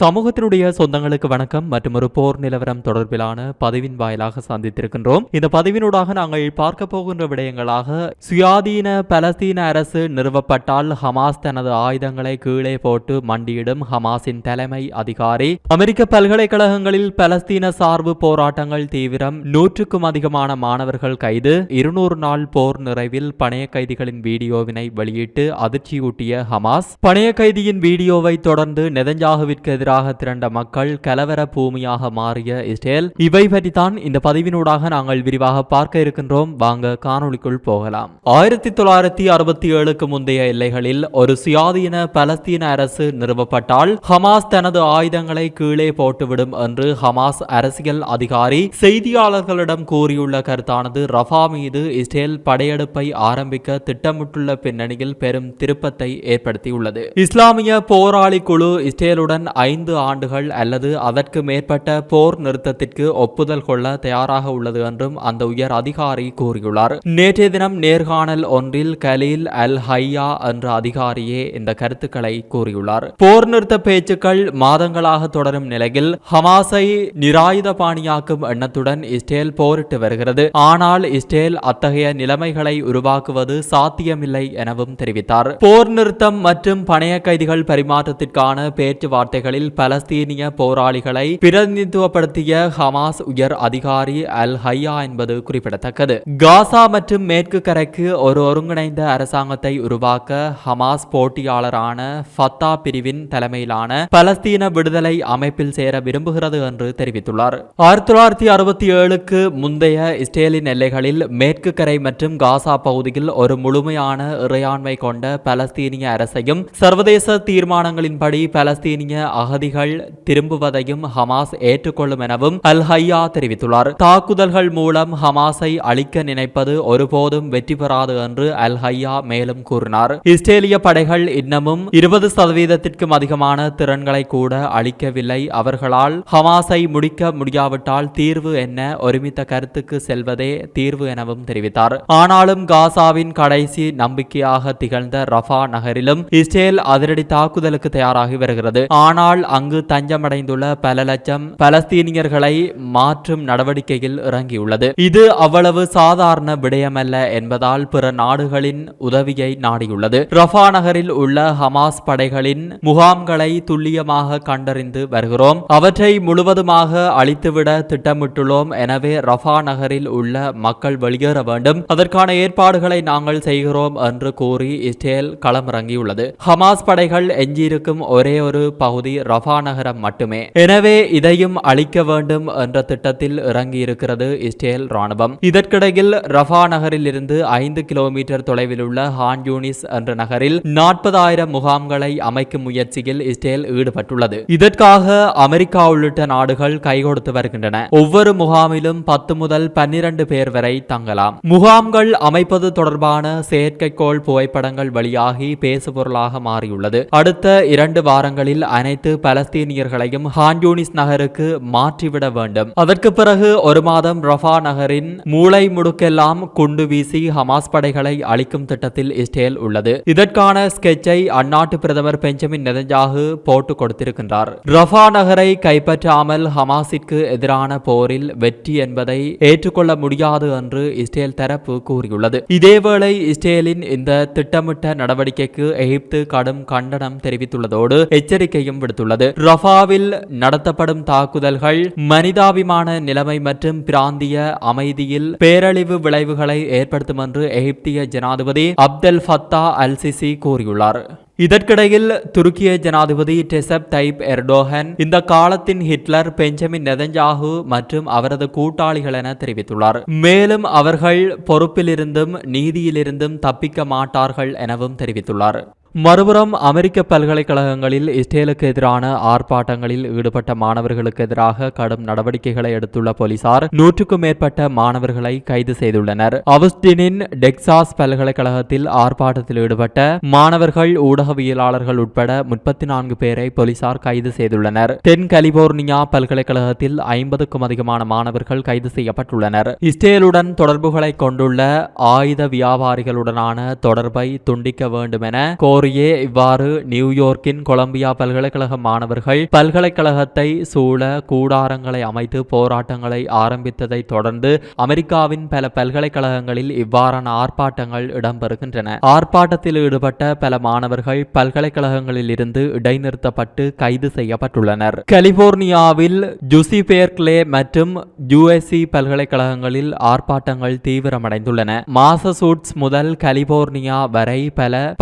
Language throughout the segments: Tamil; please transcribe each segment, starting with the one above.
சமூகத்தினுடைய சொந்தங்களுக்கு வணக்கம் மற்றும் ஒரு போர் நிலவரம் தொடர்பிலான பதிவின் வாயிலாக சந்தித்திருக்கின்றோம். இந்த பதிவினூடாக நாங்கள் பார்க்க போகின்ற விடயங்களாக சுயாதீன பலஸ்தீன அரசு நிறுவப்பட்டால் ஹமாஸ் தனது ஆயுதங்களை கீழே போட்டு மண்டியிடும் ஹமாஸின் தலைமை அதிகாரி. அமெரிக்க பல்கலைக்கழகங்களில் பலஸ்தீன சார்பு போராட்டங்கள் தீவிரம் நூற்றுக்கும் அதிகமான மாணவர்கள் கைது. இருநூறு நாள் போர் நிறைவில் பணைய கைதிகளின் வீடியோவினை வெளியிட்டு அதிர்ச்சியூட்டிய ஹமாஸ். பணைய கைதியின் வீடியோவை தொடர்ந்து நெதஞ்சாகுவிற்கு எதிராக திரண்ட மக்கள் கலவர பூமியாக மாறிய இஸ்ரேல் இவை பற்றித்தான் இந்த பதிவினூடாக நாங்கள் விரிவாக பார்க்க இருக்கின்றோம். வாங்க காணொலிக்குள் போகலாம். ஆயிரத்தி தொள்ளாயிரத்தி அறுபத்தி ஏழுக்கு முந்தைய எல்லைகளில் ஒரு சுயாதீன பலஸ்தீன அரசு நிறுவப்பட்டால் ஹமாஸ் தனது ஆயுதங்களை கீழே போட்டுவிடும் என்று ஹமாஸ் அரசியல் அதிகாரி செய்தியாளர்களிடம் கூறியுள்ள கருத்தானது ரஃபா மீது இஸ்ரேல் படையெடுப்பை ஆரம்பிக்க திட்டமிட்டுள்ள பின்னணியில் பெரும் திருப்பத்தை ஏற்படுத்தியுள்ளது. இஸ்லாமிய போராளி குழு இஸ்ரேலுடன் ஐ ஐந்து ஆண்டுகள் அல்லது அதற்கு மேற்பட்ட போர் நிறுத்தத்திற்கு ஒப்புதல் கொள்ள தயாராக உள்ளது என்றும் அந்த உயர் அதிகாரி கூறியுள்ளார். நேற்றைய தினம் நேர்காணல் ஒன்றில் கலீல் அல் ஹையா என்ற அதிகாரியே இந்த கருத்துக்களை கூறியுள்ளார். போர் நிறுத்த பேச்சுக்கள் மாதங்களாக தொடரும் நிலையில் ஹமாஸை நிராயுத பாணியாக்கும் எண்ணத்துடன் இஸ்ரேல் போரிட்டு வருகிறது. ஆனால் இஸ்ரேல் அத்தகைய நிலைமைகளை உருவாக்குவது சாத்தியமில்லை எனவும் தெரிவித்தார். போர் நிறுத்தம் மற்றும் பணைய கைதிகள் பரிமாற்றத்திற்கான பேச்சுவார்த்தைகளில் பலஸ்தீனிய போராளிகளை பிரதிநிதித்துவப்படுத்திய ஹமாஸ் உயர் அதிகாரி அல் ஹையா என்பது குறிப்பிடத்தக்கது. காசா மற்றும் மேற்கு கரைக்கு ஒரு ஒருங்கிணைந்த அரசாங்கத்தை உருவாக்க ஹமாஸ் போட்டியாளரான ஃபத்தா பிரிவின் தலைமையிலான பலஸ்தீன விடுதலை அமைப்பில் சேர விரும்புகிறது என்று தெரிவித்துள்ளார். ஆயிரத்தி தொள்ளாயிரத்தி அறுபத்தி ஏழுக்கு முந்தைய இஸ்ரேலின் எல்லைகளில் மேற்கு கரை மற்றும் காசா பகுதியில் ஒரு முழுமையான இறையாண்மை கொண்ட பலஸ்தீனிய அரசையும் சர்வதேச தீர்மானங்களின்படி பலஸ்தீனிய அக அகதிகள் திரும்புவதையும் ஹமாஸ் ஏற்றுக்கொள்ளும் எனவும் அல் ஹையா தெரிவித்துள்ளார். தாக்குதல்கள் மூலம் ஹமாஸை அழிக்க நினைப்பது ஒருபோதும் வெற்றி பெறாது என்று அல் ஹையா மேலும் கூறினார். இஸ்ரேலிய படைகள் இன்னமும் இருபது சதவீதத்திற்கும் அதிகமான திறன்களை கூட அளிக்கவில்லை. அவர்களால் ஹமாஸை முடிக்க முடியாவிட்டால் தீர்வு என்ன? ஒருமித்த கருத்துக்கு செல்வதே தீர்வு எனவும் தெரிவித்தார். ஆனாலும் காசாவின் கடைசி நம்பிக்கையாக திகழ்ந்த ரஃபா நகரிலும் இஸ்ரேல் அதிரடி தாக்குதலுக்கு தயாராகி வருகிறது. ஆனால் அங்கு தஞ்சமடைந்துள்ள பல லட்சம் பலஸ்தீனியர்களை மாற்றும் நடவடிக்கையில் இறங்கியுள்ளது. இது அவ்வளவு சாதாரண விடயமல்ல என்பதால் பிற நாடுகளின் உதவியை நாடியுள்ளது. ரஃபா நகரில் உள்ள ஹமாஸ் படைகளின் முகாம்களை துல்லியமாக கண்டறிந்து வருகிறோம். அவற்றை முழுவதுமாக அழித்துவிட திட்டமிட்டுள்ளோம். எனவே ரஃபா நகரில் உள்ள மக்கள் வெளியேற வேண்டும். அதற்கான ஏற்பாடுகளை நாங்கள் செய்கிறோம் என்று கூறி இஸ்ரேல் களமிறங்கியுள்ளது. ஹமாஸ் படைகள் எஞ்சியிருக்கும் ஒரே ஒரு பகுதி ரஃபா நகரம் மட்டுமே. எனவே இதையும் அழிக்க வேண்டும் என்ற திட்டத்தில் இறங்கியிருக்கிறது இஸ்ரேல் ராணுவம் இதற்கிடையில் ரஃபா நகரில் இருந்து ஐந்து கிலோமீட்டர் தொலைவில் உள்ள ஹான் யூனிஸ் என்ற நகரில் நாற்பதாயிரம் முகாம்களை அமைக்கும் முயற்சியில் இஸ்ரேல் ஈடுபட்டுள்ளது. இதற்காக அமெரிக்கா உள்ளிட்ட நாடுகள் கைகொடுத்து வருகின்றன. ஒவ்வொரு முகாமிலும் பத்து முதல் பன்னிரண்டு பேர் வரை தங்கலாம். முகாம்கள் அமைப்பது தொடர்பான செயற்கைக்கோள் புகைப்படங்கள் வழியாகி பேசுபொருளாக மாறியுள்ளது. அடுத்த இரண்டு வாரங்களில் அனைத்து பலஸ்தீனியர்களையும் ஹான்யூனிஸ் நகருக்கு மாற்றிவிட வேண்டும். அதற்கு பிறகு ஒரு மாதம் ரஃபா நகரின் மூளை முடுக்கெல்லாம் குண்டு வீசி ஹமாஸ் படைகளை அழிக்கும் திட்டத்தில் இஸ்ரேல் உள்ளது. இதற்கான ஸ்கெட்சை அந்நாட்டு பிரதமர் பெஞ்சமின் நெதஞ்சாகு போட்டு கொடுத்திருக்கின்றார். ரஃபா நகரை கைப்பற்றாமல் ஹமாஸிற்கு எதிரான போரில் வெற்றி என்பதை ஏற்றுக்கொள்ள முடியாது என்று இஸ்ரேல் தரப்பு கூறியுள்ளது. இதேவேளை இஸ்ரேலின் இந்த திட்டமிட்ட நடவடிக்கைக்கு எகிப்து கடும் கண்டனம் தெரிவித்துள்ளதோடு எச்சரிக்கையும் விடுத்துள்ளது. ரஃபாவில் நடத்தப்படும் தாக்குதல்கள் மனிதாபிமான நிலைமை மற்றும் பிராந்திய அமைதியில் பேரழிவு விளைவுகளை ஏற்படுத்தும் என்று எகிப்திய ஜனாதிபதி அப்தெல் ஃபத்தா அல் சிசி கூறியுள்ளார். இதற்கிடையில் துருக்கிய ஜனாதிபதி டெசப் தைப் எர்டோகன் இந்த காலத்தின் ஹிட்லர் பெஞ்சமின் நெதஞ்சாகு மற்றும் அவரது கூட்டாளிகள் என தெரிவித்துள்ளார். மேலும் அவர்கள் பொறுப்பிலிருந்தும் நீதியிலிருந்தும் தப்பிக்க மாட்டார்கள் எனவும் தெரிவித்துள்ளார். மறுபுறம் அமெரிக்க பல்கலைக்கழகங்களில் இஸ்ரேலுக்கு எதிரான ஆர்ப்பாட்டங்களில் ஈடுபட்ட மாணவர்களுக்கு எதிராக கடும் நடவடிக்கைகளை எடுத்துள்ள போலீசார் நூற்றுக்கும் மேற்பட்ட மாணவர்களை கைது செய்துள்ளனர். அவுஸ்டினின் டெக்சாஸ் பல்கலைக்கழகத்தில் ஆர்ப்பாட்டத்தில் ஈடுபட்ட மாணவர்கள் ஊடகவியலாளர்கள் உட்பட முப்பத்தி நான்கு பேரை போலீசார் கைது செய்துள்ளனர். தென் கலிபோர்னியா பல்கலைக்கழகத்தில் ஐம்பதுக்கும் அதிகமான மாணவர்கள் கைது செய்யப்பட்டுள்ளனர். இஸ்ரேலுடன் தொடர்புகளை கொண்டுள்ள ஆயுத வியாபாரிகளுடனான தொடர்பை துண்டிக்க வேண்டும் என கோரியே இவ்வாறு நியூயோர்க்கின் கொலம்பியா பல்கலைக்கழக மாணவர்கள் பல்கலைக்கழகத்தை சூழ கூடாரங்களை அமைத்து போராட்டங்களை ஆரம்பித்ததை தொடர்ந்து அமெரிக்காவின் பல பல்கலைக்கழகங்களில் இவ்வாறான ஆர்ப்பாட்டங்கள் இடம்பெறுகின்றன. ஆர்ப்பாட்டத்தில் ஈடுபட்ட பல மாணவர்கள் பல்கலைக்கழகங்களில் இருந்து இடைநிறுத்தப்பட்டு கைது செய்யப்பட்டுள்ளனர். கலிபோர்னியாவில் ஜுசிபேர்க்லே மற்றும் யுஎஸ்சி பல்கலைக்கழகங்களில் ஆர்ப்பாட்டங்கள் தீவிரமடைந்துள்ளன. மாசசூட்ஸ் முதல் கலிபோர்னியா வரை பல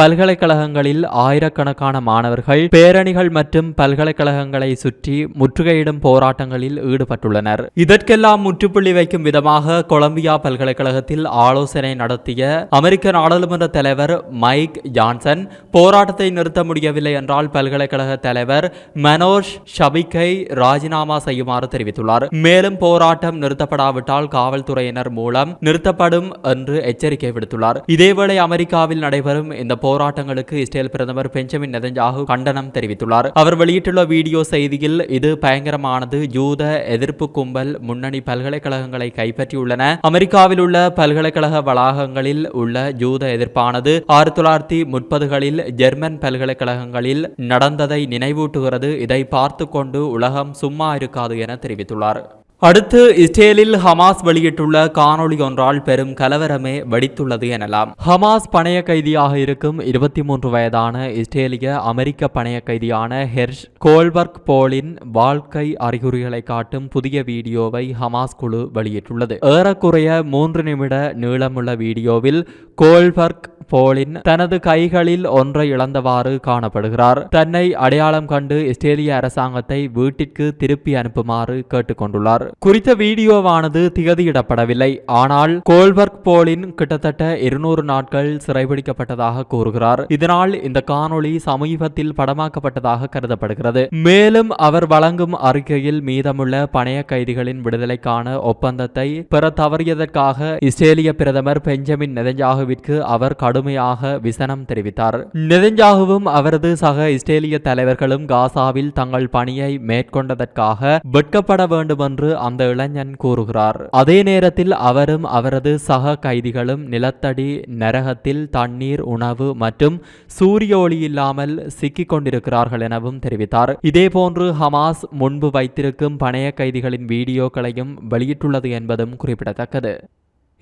பல்கலைக்கழகங்களில் ஆயிரக்கணக்கான மாணவர்கள் பேரணிகள் மற்றும் பல்கலைக்கழகங்களை சுற்றி முற்றுகையிடும் போராட்டங்களில் ஈடுபட்டுள்ளனர். இதற்கெல்லாம் முற்றுப்புள்ளி வைக்கும் விதமாக கொலம்பியா பல்கலைக்கழகத்தில் ஆலோசனை நடத்திய அமெரிக்க நாடாளுமன்ற தலைவர் மைக் ஜான்சன் போராட்டத்தை நிறுத்த முடியவில்லை என்றால் பல்கலைக்கழக தலைவர் மனோஜ் ஷபிக்கை ராஜினாமா செய்யுமாறு தெரிவித்துள்ளார். மேலும் போராட்டம் நிறுத்தப்படாவிட்டால் காவல்துறையினர் மூலம் நிறுத்தப்படும் என்று எச்சரிக்கை விடுத்துள்ளார். இதேவேளை அமெரிக்காவில் நடைபெறும் இந்த போராட்டங்களுக்கு இஸ்ரேல் பிரதமர் பெஞ்சமின் நெதஞ்சாகு கண்டனம் தெரிவித்துள்ளார். அவர் வெளியிட்டுள்ள வீடியோ செய்தியில் இது பயங்கரமானது. யூத எதிர்ப்பு கும்பல் முன்னணி பல்கலைக்கழகங்களை கைப்பற்றியுள்ளன. அமெரிக்காவில் உள்ள பல்கலைக்கழக வளாகங்களில் உள்ள யூத எதிர்ப்பானது ஆயிரத்தி தொள்ளாயிரத்தி முப்பதுகளில் ஜெர்மன் பல்கலைக்கழகங்களில் நடந்ததை நினைவூட்டுகிறது. இதை பார்த்து கொண்டு உலகம் சும்மா இருக்காது என தெரிவித்துள்ளார். அடுத்து இஸ்ரேலில் ஹமாஸ் வெளியிட்டுள்ள காணொளி ஒன்றால் பெரும் கலவரமே வெடித்துள்ளது எனலாம். ஹமாஸ் பணைய கைதியாக இருக்கும் இருபத்தி மூன்று வயதான இஸ்ரேலிய அமெரிக்க பணைய கைதியான ஹெர்ஷ் கோல்பர்க் போலின் வாழ்க்கை அறிகுறிகளை காட்டும் புதிய வீடியோவை ஹமாஸ் குழு வெளியிட்டுள்ளது. ஏறக்குறைய மூன்று நிமிட நீளமுள்ள வீடியோவில் கோல்பர்க் போலின் தனது கைகளில் ஒன்றை இழந்தவாறு காணப்படுகிறார். தன்னை அடையாளம் கண்டு இஸ்ரேலிய அரசாங்கத்தை வீட்டிற்கு திருப்பி அனுப்புமாறு கேட்டுக்கொண்டுள்ளார். குறித்த வீடியோவானது திகதியிடப்படவில்லை. ஆனால் கோல்பர்க் போலின் கிட்டத்தட்ட இருநூறு நாட்கள் சிறைபிடிக்கப்பட்டதாக கூறுகிறார். இதனால் இந்த காணொளி சமீபத்தில் படமாக்கப்பட்டதாக கருதப்படுகிறது. மேலும் அவர் வழங்கும் அறிக்கையில் மீதமுள்ள பணைய கைதிகளின் விடுதலைக்கான ஒப்பந்தத்தை பெற தவறியதற்காக இஸ்ரேலிய பிரதமர் பெஞ்சமின் நெதஞ்சாகுவிற்கு அவர் கடுமையாக விசனம் தெரிவித்தார். நெதஞ்சாகுவும் அவரது சக இஸ்ரேலிய தலைவர்களும் காசாவில் தங்கள் பணியை மேற்கொண்டதற்காக வெட்கப்பட வேண்டும் என்று அந்த இளைஞன் கூறுகிறார் அதே நேரத்தில் அவரும் அவரது சக கைதிகளும் நிலத்தடி நரகத்தில் தண்ணீர் உணவு மற்றும் சூரிய ஒளி இல்லாமல் சிக்கிக் கொண்டிருக்கிறார்கள் எனவும் தெரிவித்தார். இதேபோன்று ஹமாஸ் முன்பு வைத்திருக்கும் பணைய கைதிகளின் வீடியோக்களையும் வெளியிட்டுள்ளது என்பதும் குறிப்பிடத்தக்கது.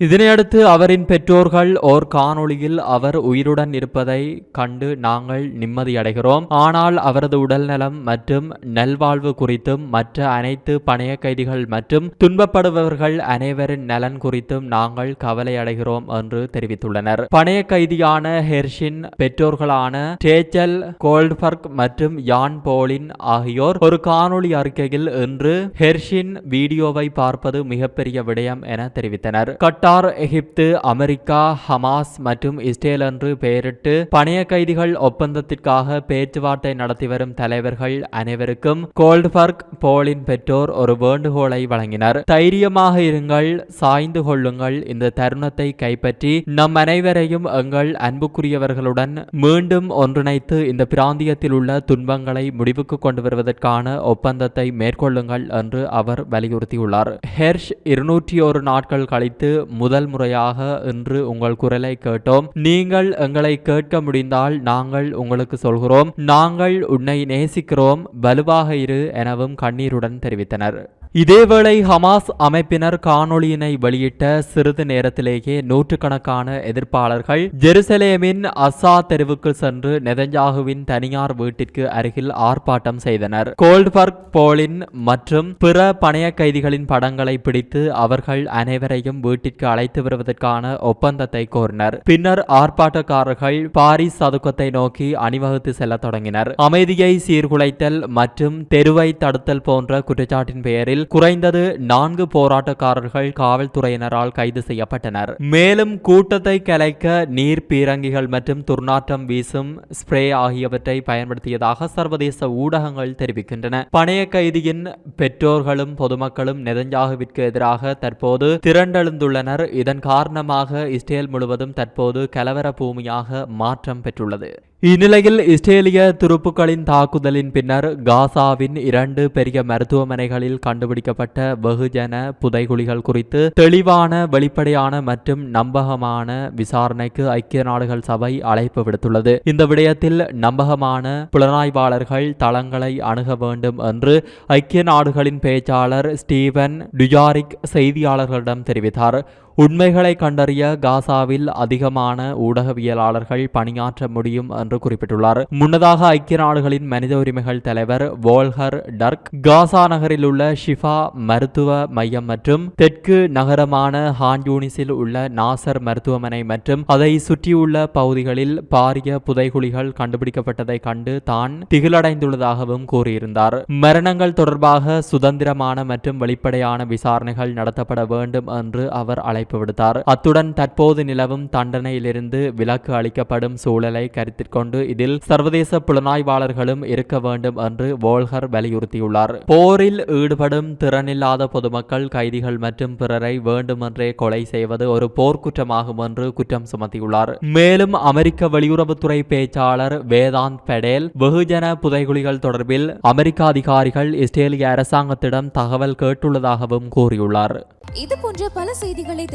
இதனையடுத்து அவரின் பெற்றோர்கள் ஓர் காணொளியில் அவர் உயிருடன் இருப்பதை கண்டு நாங்கள் நிம்மதியடைகிறோம். ஆனால் அவரது உடல்நலம் மற்றும் நல்வாழ்வு குறித்தும் மற்ற அனைத்து பணைய கைதிகள் மற்றும் துன்பப்படுபவர்கள் அனைவரின் நலன் குறித்தும் நாங்கள் கவலையடைகிறோம் என்று தெரிவித்துள்ளனர். பணைய கைதியான ஹெர்ஷின் பெற்றோர்களான டேச்சல் கோல்ட்பர்க் மற்றும் யான் போலின் ஆகியோர் ஒரு காணொளி அறிக்கையில் இன்று ஹெர்ஷின் வீடியோவை பார்ப்பது மிகப்பெரிய விடயம் என தெரிவித்தனர். கட்ட கட்டார் எகிப்து அமெரிக்கா ஹமாஸ் மற்றும் இஸ்ரேல் என்று பெயரிட்டு பணைய கைதிகள் ஒப்பந்தத்திற்காக பேச்சுவார்த்தை நடத்தி வரும் தலைவர்கள் அனைவருக்கும் கோல்ட்பர்க் போலின் பெற்றோர் ஒரு வேண்டுகோளை வழங்கினர். தைரியமாக இருங்கள் சாய்ந்து கொள்ளுங்கள் இந்த தருணத்தை கைப்பற்றி நம் அனைவரையும் எங்கள் அன்புக்குரியவர்களுடன் மீண்டும் ஒன்றிணைத்து இந்த பிராந்தியத்தில் உள்ள துன்பங்களை முடிவுக்கு கொண்டு வருவதற்கான ஒப்பந்தத்தை மேற்கொள்ளுங்கள் என்று அவர் வலியுறுத்தியுள்ளார். ஹெர்ஷ் இருநூற்றி ஒரு நாட்கள் கழித்து முதல் முறையாக இன்று உங்கள் குரலை கேட்டோம். நீங்கள் எங்களை கேட்க முடிந்தால் நாங்கள் உங்களுக்கு சொல்கிறோம். நாங்கள் உன்னை நேசிக்கிறோம். வலுவாக இரு எனவும் கண்ணீருடன் தெரிவித்தனர். இதேவேளை ஹமாஸ் அமைப்பினர் காணொளியினை வெளியிட்ட சிறிது நேரத்திலேயே நூற்றுக்கணக்கான எதிர்ப்பாளர்கள் ஜெருசலேமின் அசா தெருவுக்கு சென்று நெதஞ்சாகுவின் தனியார் வீட்டிற்கு அருகில் ஆர்ப்பாட்டம் செய்தனர். கோல்ட்பர்க் போலின் மற்றும் பிற பணைய கைதிகளின் படங்களை பிடித்து அவர்கள் அனைவரையும் வீட்டிற்கு அழைத்து வருவதற்கான ஒப்பந்தத்தை கோரினர். பின்னர் ஆர்ப்பாட்டக்காரர்கள் பாரிஸ் சதுக்கத்தை நோக்கி அணிவகுத்து செல்ல தொடங்கினர். அமைதியை சீர்குலைத்தல் மற்றும் தெருவை தடுத்தல் போன்ற குற்றச்சாட்டின் பெயரில் குறைந்தது நான்கு போராட்டக்காரர்கள் காவல்துறையினரால் கைது செய்யப்பட்டனர். மேலும் கூட்டத்தை கலைக்க நீர் பீரங்கிகள் மற்றும் துர்நாற்றம் வீசும் ஸ்ப்ரே ஆகியவற்றை பயன்படுத்தியதாக சர்வதேச ஊடகங்கள் தெரிவிக்கின்றன. பணைய கைதியின் பெற்றோர்களும் பொதுமக்களும் நெதஞ்சாகுவிற்கு எதிராக தற்போது திரண்டெழுந்துள்ளனர். இதன் காரணமாக இஸ்ரேல் முழுவதும் தற்போது கலவர பூமியாக மாற்றம் பெற்றுள்ளது. இந்நிலையில் இஸ்ரேலிய துருப்புக்களின் தாக்குதலின் பின்னர் காசாவின் இரண்டு பெரிய மருத்துவமனைகளில் கண்டுபிடிக்கப்பட்ட வெகுஜன புதைகுழிகள் குறித்து தெளிவான வெளிப்படையான மற்றும் நம்பகமான விசாரணைக்கு ஐக்கிய நாடுகள் சபை அழைப்பு விடுத்துள்ளது இந்த விடயத்தில் நம்பகமான புலனாய்வாளர்கள் தளங்களை அணுக வேண்டும் என்று ஐக்கிய நாடுகளின் பேச்சாளர் ஸ்டீவன் டுஜாரிக் செய்தியாளர்களிடம் தெரிவித்தார் உண்மைகளை கண்டறிய காசாவில் அதிகமான ஊடகவியலாளர்கள் பணியாற்ற முடியும் என்று குறிப்பிட்டுள்ளார். முன்னதாக ஐக்கிய நாடுகளின் மனித உரிமைகள் தலைவர் வோல்ஹர் டர்க் காசா நகரில் உள்ள ஷிஃபா மருத்துவ மையம் மற்றும் தெற்கு நகரமான ஹான்யூனிஸில் உள்ள நாசர் மருத்துவமனை மற்றும் அதை சுற்றியுள்ள பகுதிகளில் பாரிய புதைகுழிகள் கண்டுபிடிக்கப்பட்டதை கண்டு தான் திகிலடைந்துள்ளதாகவும் கூறியிருந்தார். மரணங்கள் தொடர்பாக சுதந்திரமான மற்றும் வெளிப்படையான விசாரணைகள் நடத்தப்பட வேண்டும் என்று அவர் அழைப்பு விடுத்தார். அத்துடன் தற்போது நிலவும் தண்டனையிலிருந்து விலக்கு அளிக்கப்படும் சூழலை கருத்தில் கொண்டு இதில் சர்வதேச புலனாய்வாளர்களும் இருக்க வேண்டும் என்று வோல்கர் வலியுறுத்தியுள்ளார். போரில் ஈடுபடும் திறனில்லாத பொதுமக்கள் கைதிகள் மற்றும் பிறரை வேண்டுமென்றே கொலை செய்வது ஒரு போர்க்குற்றமாகும் என்று குற்றம் சுமத்தியுள்ளார். மேலும் அமெரிக்க வெளியுறவுத்துறை பேச்சாளர் வேதாந்த் பெடேல் வெகுஜன புதைகுழிகள் தொடர்பில் அமெரிக்க அதிகாரிகள் இஸ்ரேலிய அரசாங்கத்திடம் தகவல் கேட்டுள்ளதாகவும் கூறியுள்ளார். இது போன்ற பல செய்திகளை